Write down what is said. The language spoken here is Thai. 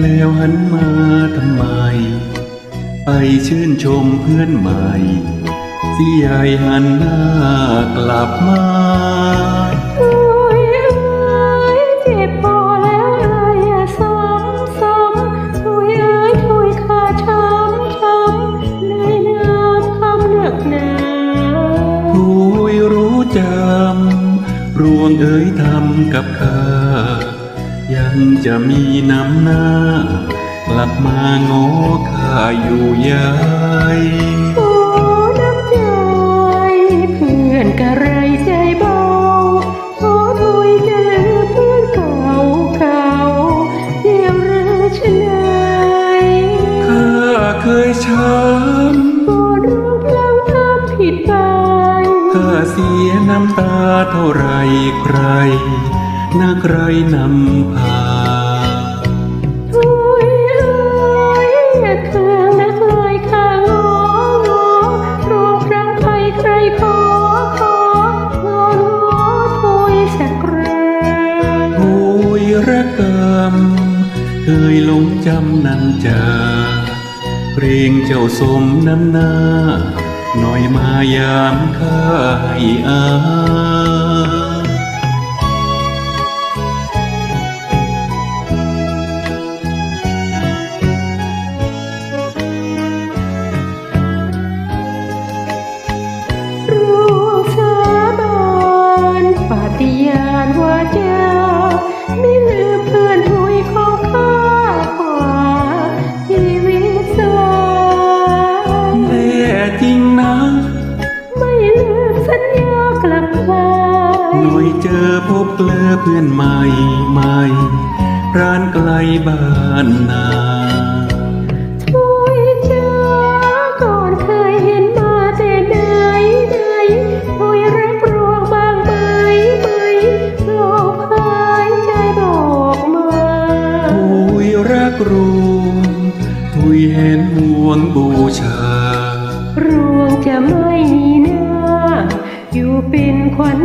แล้วหันมาทำไม ไปชื่นชมเพื่อนใหม่เสียายหันหน้ากลับมาโอ้ยเอ้ยเจ็บพอแล้วเอ้ยอย่าซ้ำซ้ำโอ้ยเอ้ยถุยขาช้ำช้ำในน้ำคำเลือกหนาผู้ยรู้จำรวงเอ๋ยทำกับข้า ยังจะมีน้ำหน้า กลับมางอข้าอยู่ยายโอ้น้ำใจ เพื่อนกะไรใจเบาโอ้ถุยจะลืมเพื่อนเก่าเก่าเดียวหรือชะไหนข้าเคยช้โปรดรู้พลังทำผิดไปำข้าเสียน้ำตาเท่าไรใคร นาใครนำพาถุยเอ้ยเคืองนักเลยค่ะงองอรูปรังใครใครขอของอนอถุยสักครั้งผู้ยระเกำเคยหลงจำนันจาเกรงเจ้าสมน้ำหน้าหน่อยมายามข้าให้อา หน่อยเจอพบเจอเพื่อนใหม่ใหม่ร้านไกลบ้านนาถุยจ้าก่อนเคยเห็นมาแต่ไหนไหนถุยรักรวงบางไหมไหมโลกหายใจบอกมาทุยรักรวงทุยเห็นห่วงบูชารวงจะไม่มีหน้าอยู่เป็นขวัญ